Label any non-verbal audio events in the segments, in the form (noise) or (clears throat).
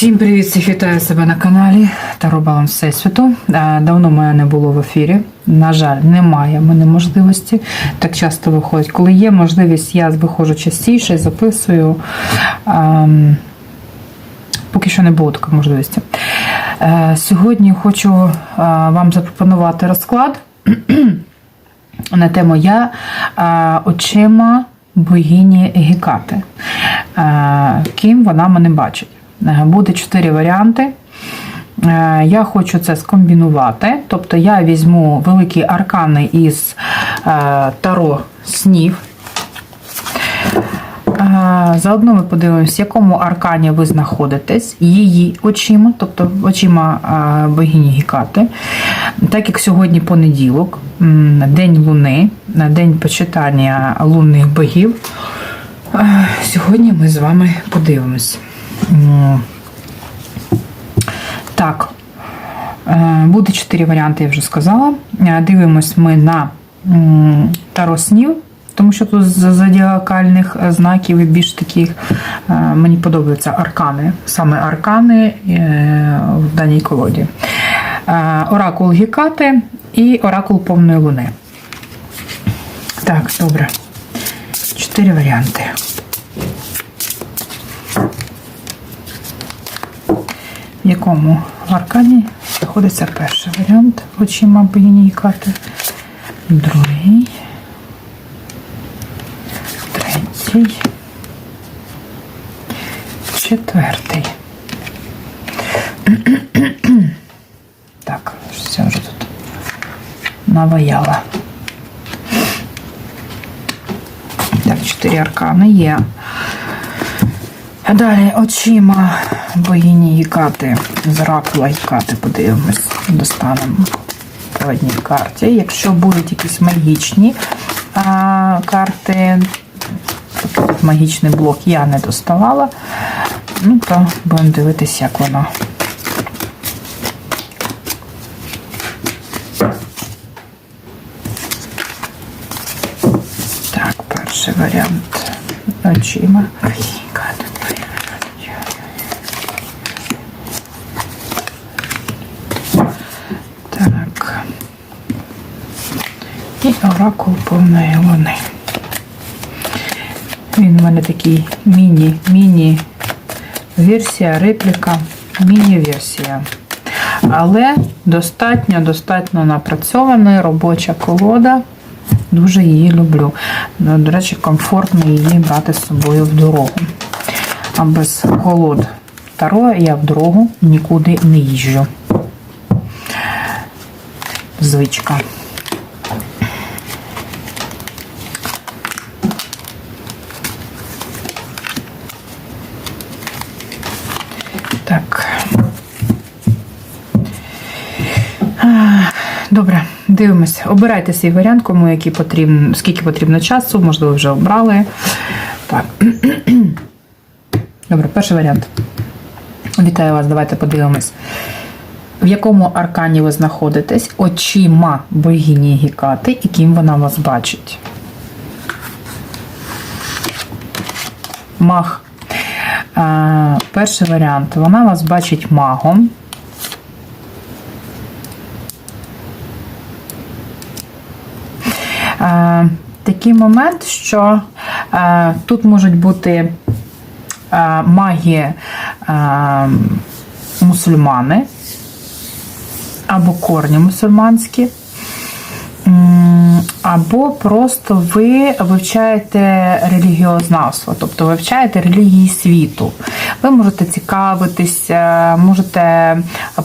Всім привіт! Всіх вітаю себе на каналі Таро Баланс Всесвіту. Е, Давно мене не було в ефірі. На жаль, немає в мене можливості. Так часто виходить. Коли є можливість, я виходжу частіше, записую. Ем, Поки що не було такої можливості. Е, Сьогодні хочу е, вам запропонувати розклад на тему Я очима богині Гекати. Е, Ким вона мене бачить. Е, Буде чотири варіанти. Е, Я хочу це скомбінувати. Тобто я візьму великі аркани із е, таро снів. Заодно ми подивимося, в якому аркані ви знаходитесь, її очима, тобто очима богині Гікати. Так як сьогодні понеділок, день луни, день почитання лунних богів. Сьогодні ми з вами подивимось. Так, Е, Буде чотири варіанти, я вже сказала. Е, Дивимось ми на м, таро снів, тому що тут з зодіакальних е, знаків і більш таких мені подобаються аркани, саме аркани в даній колоді. Оракул Гікати і оракул повної луни. Так, добре. Чотири варіанти. В якому аркані знаходиться перший варіант очима богині карти, другий, третій, четвертий. (clears throat) Так, я вже тут наваяла. Так, чотири аркани є. Далі очима богині Гікати, з оракула Гікати подивимось, достанемо по одній карті. Якщо будуть якісь магічні а, карти, тут магічний блок я не доставала, ну то будемо дивитися, як воно. Так, перший варіант очима. Гікати. Так. І оракул повної луни. Він у мене такий міні-міні версія, репліка, міні-версія. Але достатньо, достатньо напрацьована робоча колода. Дуже її люблю. Ну, До речі, комфортно її брати з собою в дорогу. А без колод Таро я в дорогу нікуди не їжджу. Звичка. Так. А, Добре, дивимося. Обирайте свій варіант, кому який потрібен, скільки потрібно часу, можливо, вже обрали. Так. Добре, перший варіант. Вітаю вас, давайте подивимось. В якому аркані ви знаходитесь, очима богині Гікати, і ким вона вас бачить? Маг. А, перший варіант. Вона вас бачить магом. А, такий момент, що е, тут можуть бути е, маги е, мусульмани або корні мусульманські, або просто ви вивчаєте релігіознавство, тобто вивчаєте релігії світу. Ви можете цікавитися, можете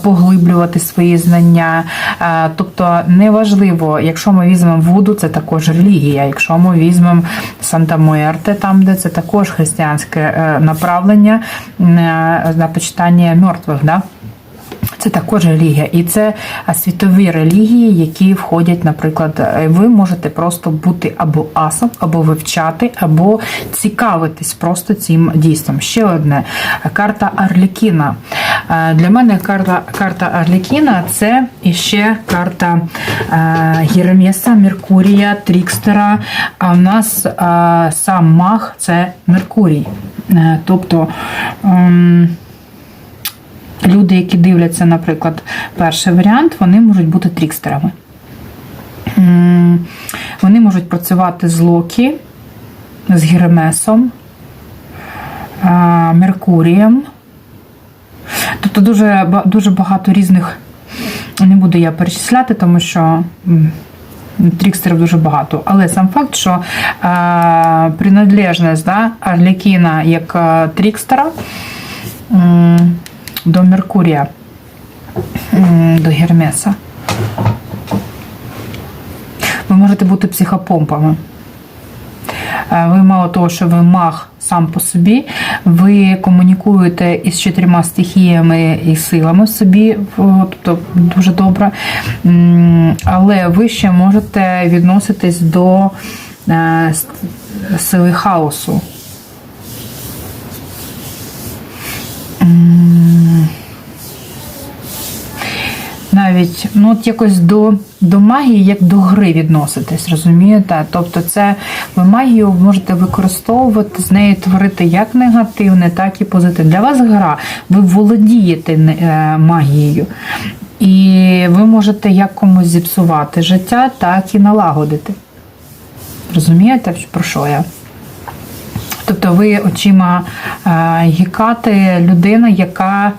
поглиблювати свої знання. Е, Тобто, неважливо, якщо ми візьмемо Вуду, це також релігія. Якщо ми візьмемо Санта Муерте, там, де це також християнське е, направлення е, на почитання мертвих. Да? Це також релігія, і це світові релігії, які входять, наприклад, е, ви можете просто бути або асом, або вивчати, або цікавитись просто цим дійством. Ще одне карта Арлікіна. Е, Для мене карта карта Арлікіна це іще карта е, Геремеса, Меркурія, Трікстера. А в нас сам маг це Меркурій. Тобто. Люди, які дивляться, наприклад, перший варіант, вони можуть бути трікстерами. Вони можуть працювати з Локі, з Гермесом, Меркурієм. Тобто дуже, дуже багато різних, не буду я перечисляти, тому що трікстерів дуже багато. Але сам факт, що а, приналежність да, Арлікіна як трікстера м, до Меркурія, до Гермеса. Ви можете бути психопомпами. Е, Ви мало того, що ви маг сам по собі, ви комунікуєте із чотирма стихіями і силами собі, тобто дуже добре. Але ви ще можете відноситись до е, сили хаосу. Навіть ну от якось до, до магії, як до гри відноситись, розумієте? Тобто, це ви магію можете використовувати з нею творити як негативне, так і позитивне. Для вас гра, ви володієте е, магією. І ви можете як комусь зіпсувати життя, так і налагодити. Розумієте, про що я? Тобто ви очима е, гікати людина, яка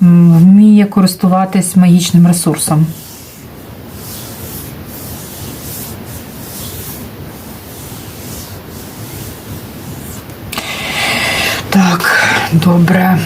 вміє користуватись магічним ресурсом. Так, добре.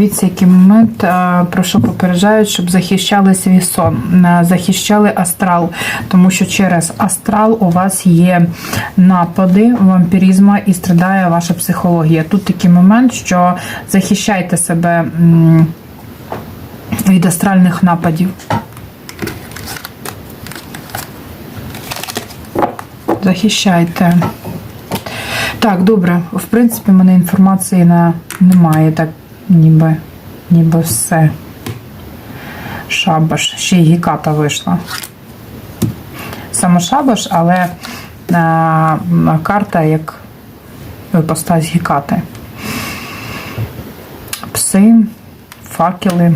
Дивіться, який момент, е, про що попереджають, щоб захищали свій сон, е, захищали астрал, тому що через астрал у вас є напади вампірізму і страдає ваша психологія. Тут такий момент, що захищайте себе від астральних нападів. Захищайте. Так, добре. В принципі, в мене інформації на немає, так ніби, ніби все. Шабаш. Ще й гіката вийшла. Саме шабаш, але а, карта як постать гікати. Пси, факели.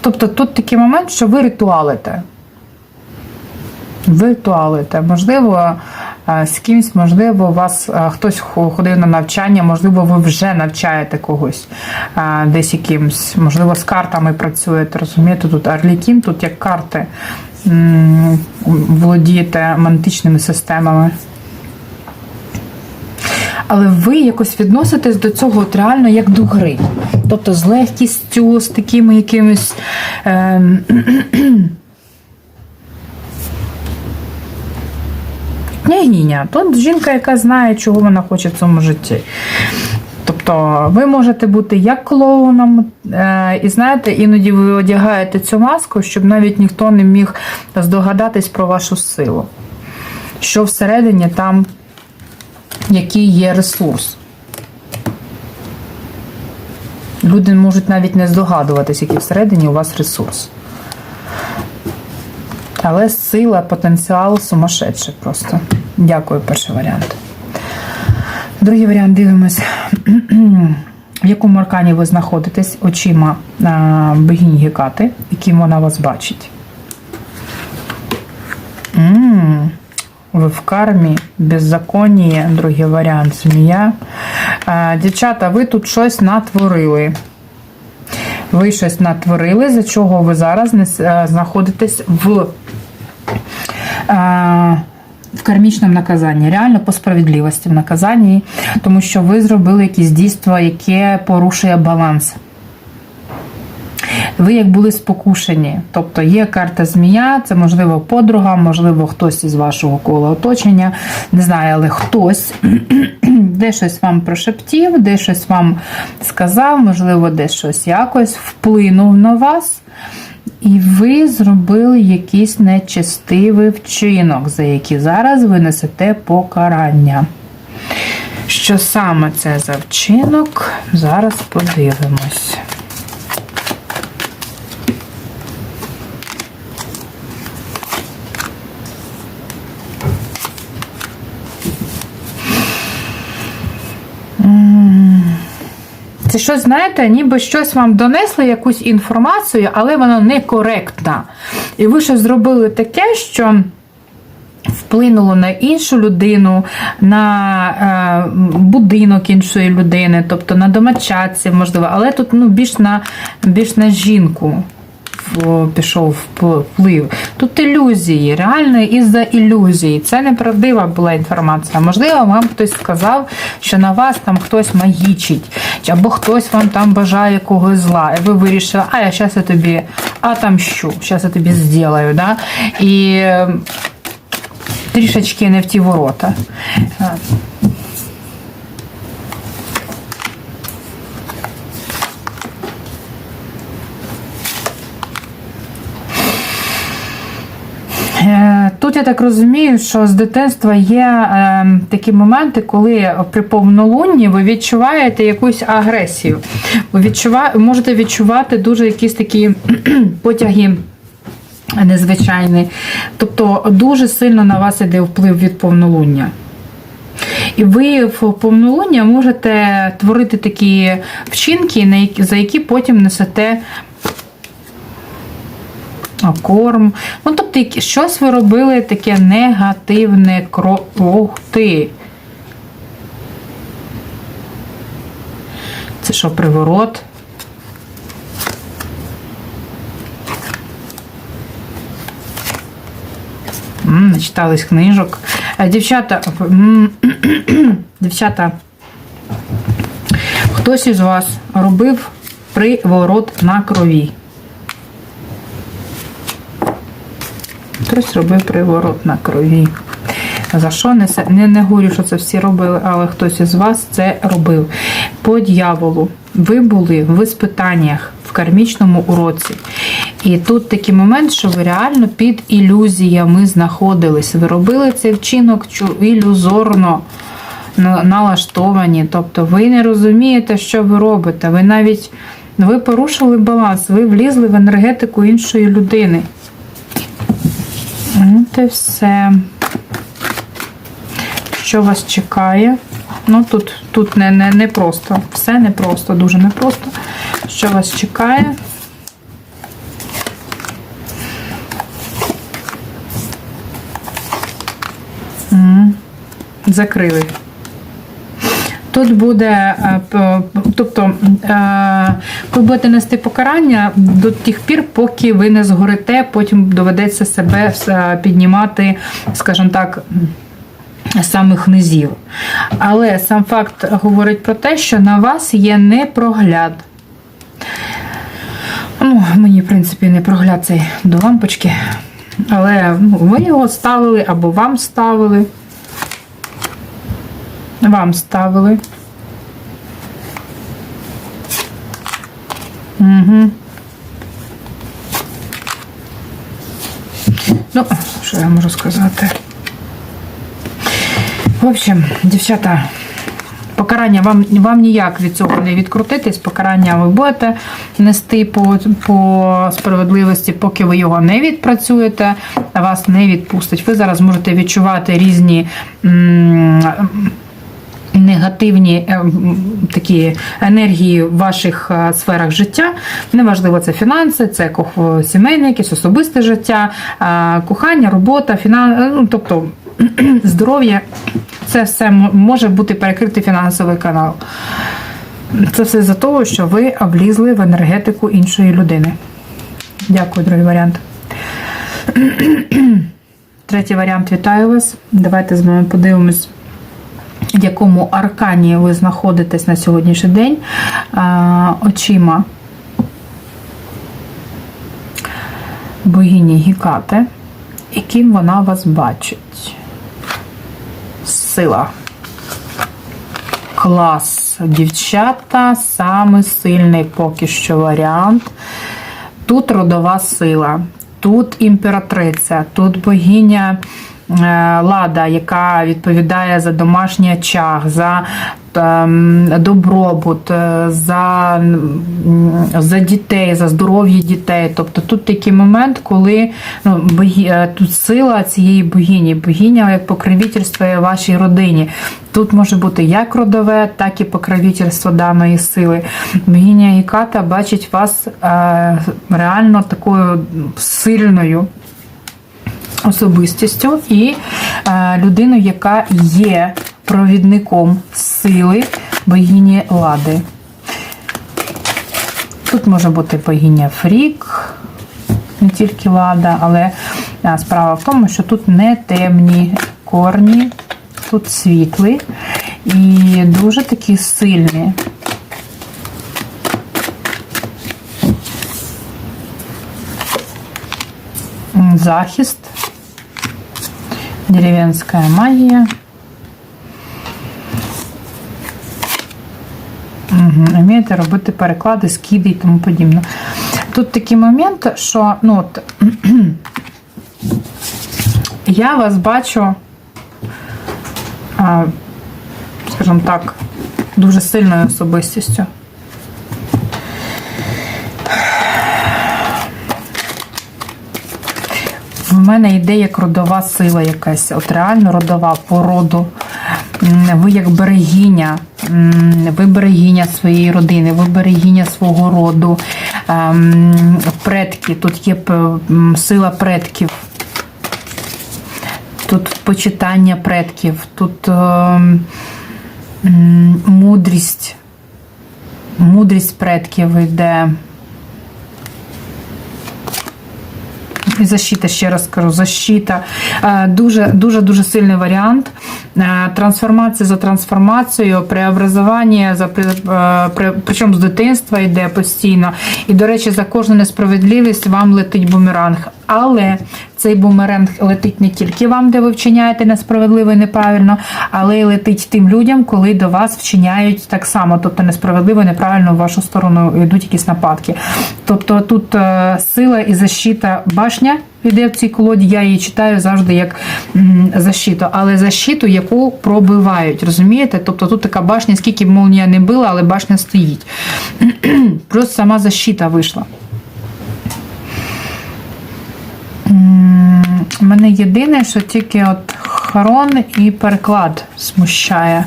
Тобто тут такий момент, що ви ритуалите. Ви ритуалите. Можливо, е, з кимсь, можливо, у вас е, хтось ходив на навчання, можливо, ви вже навчаєте когось е, десь якимсь, можливо, з картами працюєте. Розумієте, тут Арлікін, тут як карти володієте мантичними системами. Але ви якось відноситесь до цього от реально як до гри. Тобто з легкістю, з такими якимись. ем, Княгиня, тут жінка, яка знає, чого вона хоче в цьому житті. Тобто ви можете бути як клоуном, е, і знаєте, іноді ви одягаєте цю маску, щоб навіть ніхто не міг здогадатись про вашу силу. Що всередині там, який є ресурс. Люди можуть навіть не здогадуватись, який всередині у вас ресурс. Але сила, потенціал сумасшедший просто. Дякую, перший варіант. Другий варіант дивимось, в якому аркані ви знаходитесь очима богині Гекати, яким вона вас бачить. м ви в кармі, беззаконні, другий варіант змія. Дівчата, ви тут щось натворили. Ви щось натворили, за чого ви зараз не е, знаходитесь в, е, в кармічному наказанні, реально по справедливості в наказанні, тому що ви зробили якісь дійства, яке порушує баланс. Ви як були спокушені. Тобто є карта змія, це можливо подруга, можливо, хтось із вашого кола оточення. Не знаю, але хтось (clears throat) де щось вам прошептів, де щось вам сказав, можливо, де щось якось вплинув на вас. І ви зробили якийсь нечестивий вчинок, за який зараз ви несете покарання. Що саме це за вчинок? Зараз подивимось. Це щось, знаєте, ніби щось вам донесли якусь інформацію, але вона некоректна. І ви щось зробили таке, що вплинуло на іншу людину, на е, будинок іншої людини, тобто на домочадців, можливо, але тут ну, більш на, більш на жінку пішов вплив. Тут ілюзії, реально із-за ілюзії. Це неправдива була інформація. Можливо, вам хтось сказав, що на вас там хтось магічить, або хтось вам там бажає когось зла. І ви вирішили, а я зараз я тобі отомщу, зараз я тобі зроблю. Да? І е, трішечки не в ті ворота. Тут я так розумію, що з дитинства є е, такі моменти, коли при повнолунні ви відчуваєте якусь агресію. Ви відчува... можете відчувати дуже якісь такі (clears throat) потяги. Незвичайні. Тобто дуже сильно на вас іде вплив від повнолуння. І ви в повнолуння можете творити такі вчинки, за які потім несете корм. Ну, тобто, щось ви робили таке негативне кро... Ух ти. Це що, приворот? Начитались книжок. Е, Дівчата, (clears throat) дівчата, хтось із вас робив приворот на крові. Хтось робив приворот на крові. За що не, не, не говорю, що це всі робили, але хтось із вас це робив. По дьяволу. Ви були в іспитаннях в кармічному уроці. І тут такий момент, що ви реально під ілюзіями знаходились. Ви робили цей вчинок ілюзорно налаштовані. Тобто ви не розумієте, що ви робите. Ви навіть ви порушили баланс, ви влізли в енергетику іншої людини. От і все. Що вас чекає? Ну, тут, тут не, не, не просто. Все непросто, дуже непросто. Що вас чекає? Закрили. Тут буде, е, тобто, е, ви будете нести покарання до тих пір, поки ви не згорите, потім доведеться себе е, піднімати, скажімо так, самих низів. Але сам факт говорить про те, що на вас є непрогляд. Ну, мені, в принципі, не прогляд цей до лампочки. Але ну, ви його ставили або вам ставили. Вам ставили. Угу. Ну, що я можу сказати? В общем, дівчата, покарання вам, вам ніяк від цього не відкрутитись. Покарання ви будете нести по, по справедливості, поки ви його не відпрацюєте, вас не відпустить. Ви зараз можете відчувати різні. м, Негативні е, такі енергії в ваших е, сферах життя. Неважливо, це фінанси, це сімейне, якесь особисте життя, е, кохання, робота, фінан... ну, тобто (clears throat) здоров'я. Це все може бути перекритий фінансовий канал. Це все за того, що ви облізли в енергетику іншої людини. Дякую, другий варіант. (clears throat) Третій варіант вітаю вас. Давайте з вами подивимось, в якому аркані ви знаходитесь на сьогоднішній день очима богині Гікати, яким вона вас бачить. Сила. Клас. Дівчата, саме сильний поки що варіант. Тут родова сила, тут імператриця, тут богиня Лада, яка відповідає за домашній очаг, за ем, добробут, е, за, за дітей, за здоров'я дітей. Тобто тут такий момент, коли ну, богі, е, тут сила цієї богині, богиня як покровительство вашій родині. Тут може бути як родове, так і покровительство даної сили. Богиня Гіката бачить вас е, реально такою сильною особистістю і е, людиною, яка є провідником сили богині Лади. Тут може бути богиня Фрік, не тільки Лада, але е, справа в тому, що тут не темні корні, тут світлі і дуже такі сильні. Захист, деревенська магія. Угу. Вмієте робити переклади, скиди і тому подібне. Тут такий момент, що ну, от, (clears throat) я вас бачу, скажімо так, дуже сильною особистістю. В мене йде як родова сила якась, от реально родова по роду. Ви як берегиня, ви берегиня своєї родини, ви берегиня свого роду, ем, предки, тут є сила предків, тут почитання предків, тут ем, мудрість, мудрість предків йде. І защита, ще раз кажу, защита. Е, Дуже дуже дуже сильний варіант. Е, Трансформація за трансформацією, преобразування, за е, при- причому з дитинства йде постійно. І, до речі, за кожну несправедливість вам летить бумеранг. Але цей бумеранг летить не тільки вам, де ви вчиняєте несправедливо і неправильно, але й летить тим людям, коли до вас вчиняють так само, тобто несправедливо і неправильно в вашу сторону йдуть якісь нападки. Тобто тут е, сила і защита башня йде в цій колоді. Я її читаю завжди як защиту, але защиту, яку пробивають, розумієте? Тобто тут така башня, скільки б молнія не била, але башня стоїть. (clears throat) Просто сама защита вийшла. М, Мене єдине, що тільки от хорон і переклад смущає.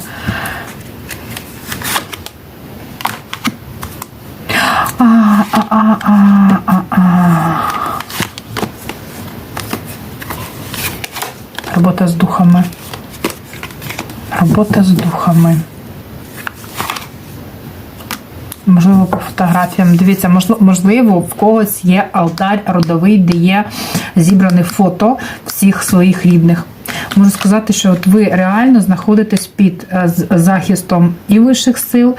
А, а, а, а, а, а. Робота з духами. Робота з духами. Можливо, по фотографіям. Дивіться, можливо, в когось є алтар родовий, де є зібране фото всіх своїх рідних. Можу сказати, що от ви реально знаходитесь під е, захистом і вищих сил,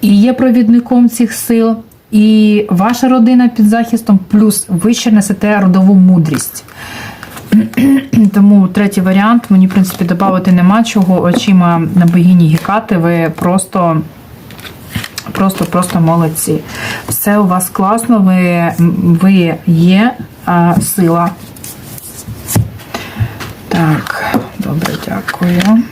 і є провідником цих сил, і ваша родина під захистом, плюс ви ще несете родову мудрість. (clears throat) Тому третій варіант мені, в принципі, додати нема чого. Очима на богині Гекати ви просто. Просто, просто молодці. Все у вас класно, ви, ви є а, сила. Так, добре, дякую.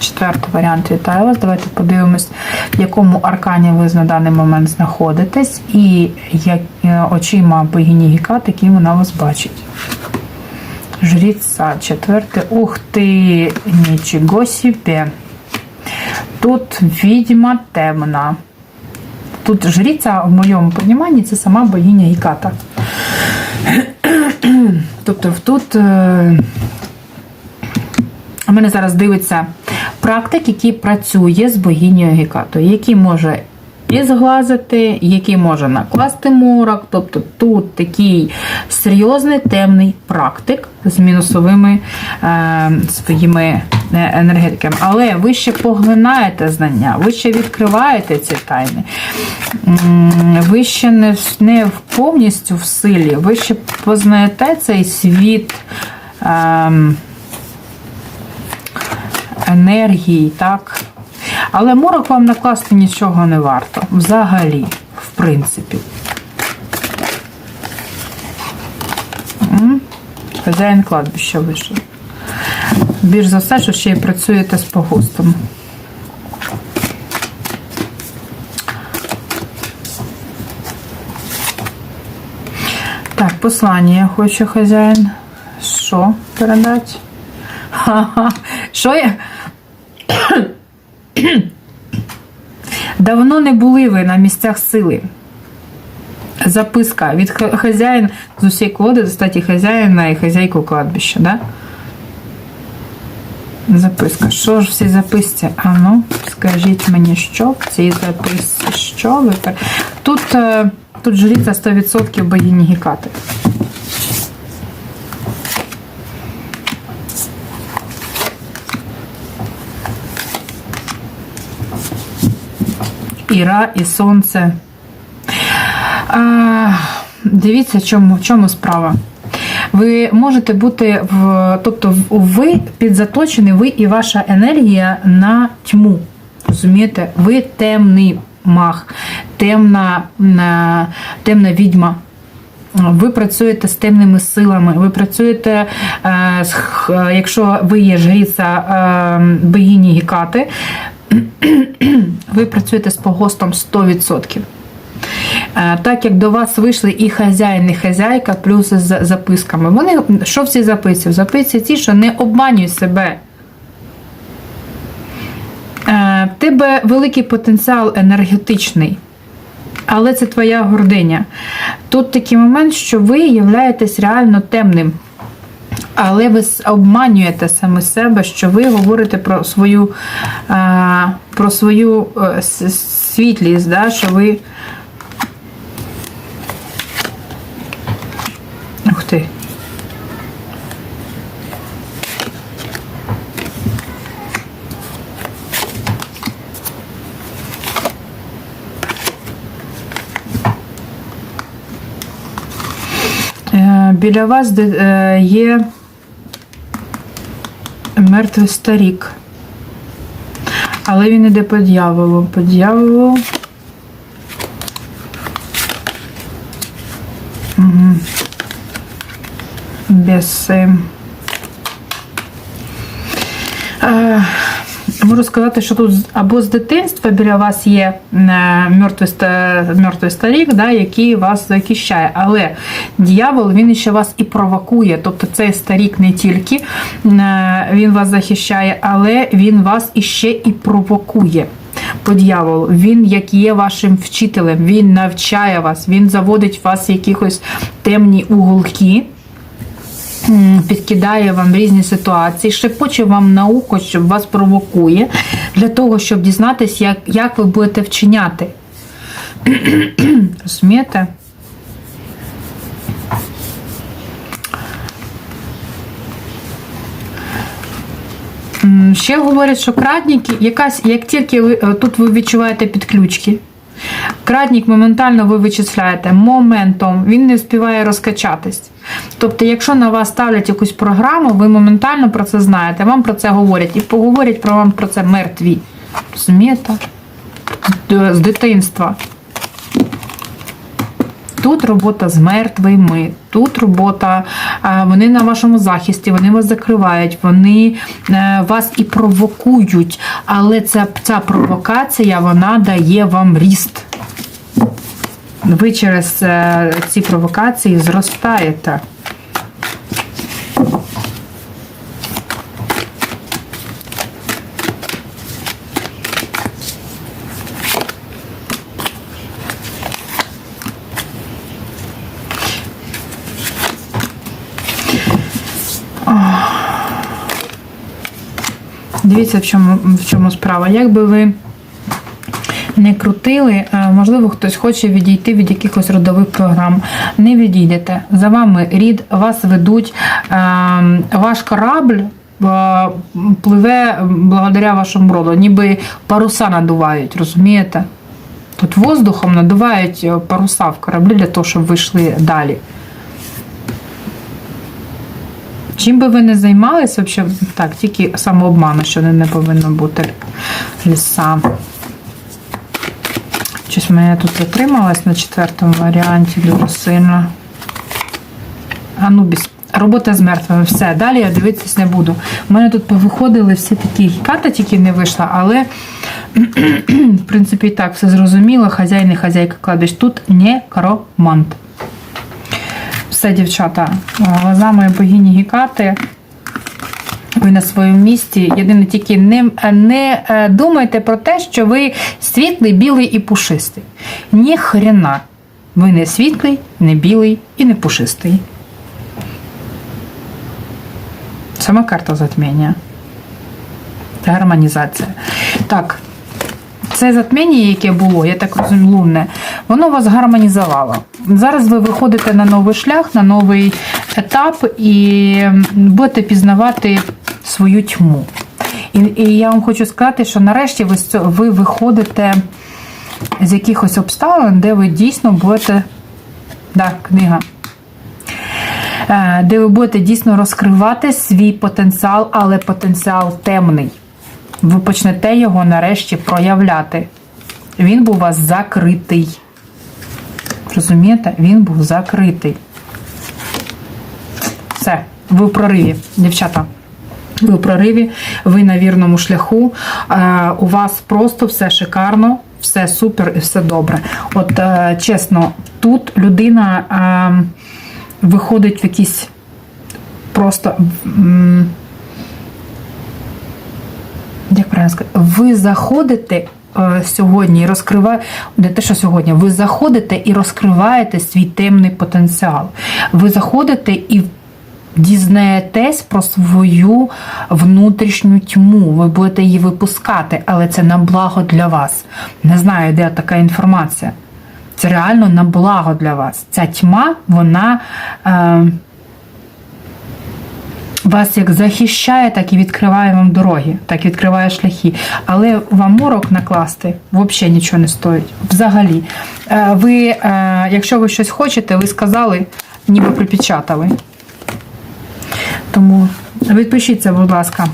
Четвертий варіант вітаю вас. Давайте подивимось, в якому аркані ви на даний момент знаходитесь, і як е, очима богині Гіка, які вона вас бачить. Жріця, четверте. Ух ти, нічого себе. Тут відьма темна. Тут жриця, в моєму розумінні, це сама богиня Гіката. (clears throat) Тобто тут е, мене зараз дивиться практик, який працює з богинею Гекатою, який може і зглазити, який може накласти морок. Тобто тут такий серйозний темний практик з мінусовими е, своїми е, енергетиками, але ви ще поглинаєте знання, ви ще відкриваєте ці тайни. Ви ще не, не повністю в силі, ви ще познаєте цей світ. Ем, енергії, так? Але морок вам накласти нічого не варто. Взагалі, в принципі. Хазяїн кладбища вийшов. Більш за все, що ще й працюєте з погостом. Так, послання я хочу хазяїн. Що передати? Ха-ха. Що я? (clears throat) Давно не були ви на місцях сили. Записка від ха- хазяїн з усієї колоди достаті хазяїна і хазяйку кладбища, да? Записка. Що ж в цій записці? А ну, скажіть мені, що в цій записці? Що ви Тут, е, тут жріця 100% богині Гекати. Іра і сонце. А, дивіться, в чому, справа. Ви можете бути в. Тобто, ви підзаточені, ви і ваша енергія на тьму. Розумієте? Ви темний маг, темна, темна відьма. Ви працюєте з темними силами, ви працюєте, е, х- якщо ви є жриця е, богині Гекати, ви працюєте з погостом 100%. Е, Так як до вас вийшли і хазяїн, і хазяйка, плюс з записками. Вони що в цій записці? В записці ті, що не обманюй себе. Е, В тебе великий потенціал енергетичний. Але це твоя гординя. Тут такий момент, що ви являєтесь реально темним. Але ви обманюєте саме себе, що ви говорите про свою, а, про свою е, світлість, да, що ви. Ух ти. Е, Біля вас е, є мертвий старік. Але він іде по дьяволу. По дьяволу. Біси. Можу сказати, що тут або з дитинства біля вас є е, мертвий, мертвий старік, да, який вас захищає. Але дьявол він ще вас і провокує. Тобто цей старік не тільки е, він вас захищає, але він вас іще і провокує. По дьяволу. Він як є вашим вчителем, він навчає вас, він заводить вас в якихось темні уголки підкидає вам різні ситуації, шепоче вам науку, щоб вас провокує, для того, щоб дізнатися, як, як ви будете вчиняти. Розумієте? Ще говорять, що крадники, якась, як тільки ви е, тут ви відчуваєте підключки, крадник моментально ви вичисляєте моментом, він не встигає розкачатись. Тобто, якщо на вас ставлять якусь програму, ви моментально про це знаєте, вам про це говорять і поговорять про вам про це мертві. Розумієте? З дитинства. Тут робота з мертвими, тут робота, вони на вашому захисті, вони вас закривають, вони е, вас і провокують, але ця, ця провокація вона дає вам ріст. Ви через е, ці провокації зростаєте. Дивіться, в чому, в чому справа. Якби ви не крутили, е, можливо, хтось хоче відійти від якихось родових програм. Не відійдете. За вами рід, вас ведуть. Е, Ваш корабль е, пливе благодаря вашому роду, ніби паруса надувають, розумієте? Тут воздухом надувають паруса в кораблі для того, щоб ви йшли далі. Чим би ви не займалися, взагалі, так, тільки самообману, що не повинно бути ліса. Щось мене тут затрималась на четвертому варіанті дуже сильно. Анубіс. Робота з мертвими. Все, далі я дивитись не буду. У мене тут повиходили всі такі карта тільки не вийшла, але (clears throat) в принципі і так все зрозуміло. Хазяїн хазяйка кладеш тут не некромант. Все, дівчата, глазами богині Гікати. Ви на своєму місці. Єдине тільки не, не е, думайте про те, що ви світлий, білий і пушистий. Ні хрена. Ви не світлий, не білий і не пушистий. Сама карта затміння. Це гармонізація. Так, це затміння, яке було, я так розумію, лунне, воно вас гармонізувало. Зараз ви виходите на новий шлях, на новий етап і будете пізнавати свою тьму. І, і я вам хочу сказати, що нарешті ви, ви виходите з якихось обставин, де ви дійсно будете. Да, книга. Е, Де ви будете дійсно розкривати свій потенціал, але потенціал темний. Ви почнете його нарешті проявляти. Він був у вас закритий. Розумієте? Він був закритий. Все, ви в прориві, дівчата. Ви в прориві, ви на вірному шляху. Е, у вас просто все шикарно, все супер і все добре. От е, чесно, тут людина е, виходить в якісь просто. як правильно сказати, ви заходите сьогодні і розкриваєте, не те, що сьогодні, ви заходите і розкриваєте свій темний потенціал. Ви заходите і дізнаєтесь про свою внутрішню тьму. Ви будете її випускати, але це на благо для вас. Не знаю, де така інформація. Це реально на благо для вас. Ця тьма, вона. Е, вас як захищає, так і відкриває вам дороги, так і відкриває шляхи. Але вам морок накласти взагалі нічого не стоїть. Взагалі. Е, Ви, е, якщо ви щось хочете, ви сказали, ніби припечатали. Тому відпишіться, будь ласка,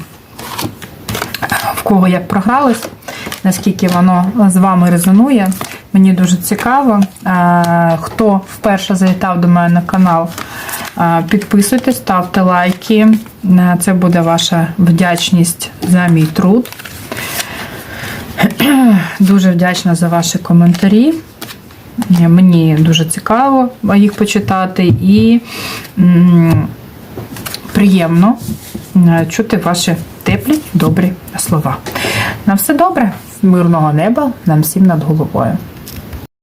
в кого як програлось, наскільки воно з вами резонує. Мені дуже цікаво. Е, Хто вперше завітав до мене на канал, е, підписуйтесь, ставте лайки. Е, Це буде ваша вдячність за мій труд. (clears throat) Дуже вдячна за ваші коментарі. Мені дуже цікаво їх почитати і приємно е, чути ваші теплі, добрі слова. На все добре, мирного неба нам всім над головою.